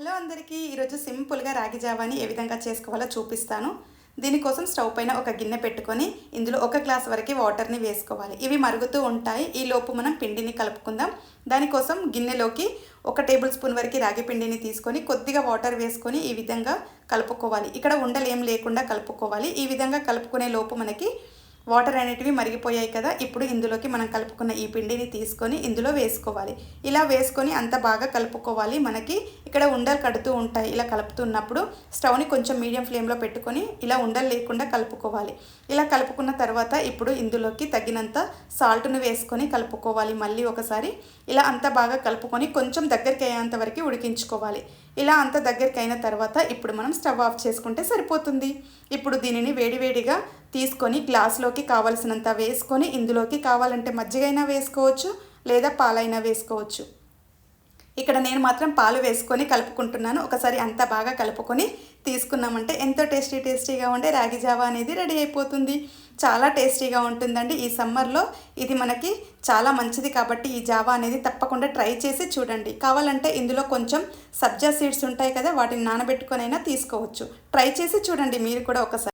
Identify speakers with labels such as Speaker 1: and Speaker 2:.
Speaker 1: Hello అందరికీ ఈరోజు సింపుల్గా రాగి జావాని ఏ విధంగా చేసుకోవాలో చూపిస్తాను. దీనికోసం స్టవ్ పైన ఒక గిన్నె పెట్టుకొని ఇందులో ఒక గ్లాస్ వరకు వాటర్ని వేసుకోవాలి. ఇవి మరుగుతూ ఉంటాయి. ఈ లోపు మనం పిండిని కలుపుకుందాం. దానికోసం గిన్నెలోకి ఒక టేబుల్ స్పూన్ వరకు రాగి పిండిని తీసుకొని కొద్దిగా వాటర్ వేసుకొని ఈ విధంగా కలుపుకోవాలి. ఇక్కడ ఉండలు ఏం లేకుండా కలుపుకోవాలి. ఈ విధంగా కలుపుకునే లోపు మనకి వాటర్ అనేటివి మరిగిపోయాయి కదా ఇప్పుడు ఇందులోకి మనం కలుపుకున్న ఈ పిండిని తీసుకొని ఇందులో వేసుకోవాలి. ఇలా వేసుకొని అంత బాగా కలుపుకోవాలి. మనకి ఇక్కడ ఉండలు కడుతూ ఉంటాయి. ఇలా కలుపుతున్నప్పుడు స్టవ్ని కొంచెం మీడియం ఫ్లేమ్లో పెట్టుకొని ఇలా ఉండలు లేకుండా కలుపుకోవాలి. ఇలా కలుపుకున్న తర్వాత ఇప్పుడు ఇందులోకి తగినంత సాల్ట్ను వేసుకొని కలుపుకోవాలి. మళ్ళీ ఒకసారి ఇలా అంత బాగా కలుపుకొని కొంచెం దగ్గరికి అయ్యేంత వరకు ఉడికించుకోవాలి. ఇలా అంత దగ్గరికి అయిన తర్వాత ఇప్పుడు మనం స్టవ్ ఆఫ్ చేసుకుంటే సరిపోతుంది. ఇప్పుడు దీనిని వేడివేడిగా తీసుకొని గ్లాస్లోకి కావలసినంత వేసుకొని ఇందులోకి కావాలంటే మజ్జిగైనా వేసుకోవచ్చు లేదా పాలైనా వేసుకోవచ్చు. ఇక్కడ నేను మాత్రం పాలు వేసుకొని కలుపుకుంటున్నాను. ఒకసారి అంతా బాగా కలుపుకొని తీసుకున్నామంటే ఎంతో టేస్టీ టేస్టీగా ఉండే రాగి జావా అనేది రెడీ అయిపోతుంది. చాలా టేస్టీగా ఉంటుందండి ఈ సమ్మర్లో. ఇది మనకి చాలా మంచిది కాబట్టి ఈ జావా అనేది తప్పకుండా ట్రై చేసి చూడండి. కావాలంటే ఇందులో కొంచెం సబ్జా సీడ్స్ ఉంటాయి కదా వాటిని నానబెట్టుకొని అయినా తీసుకోవచ్చు. ట్రై చేసి చూడండి మీరు కూడా ఒకసారి.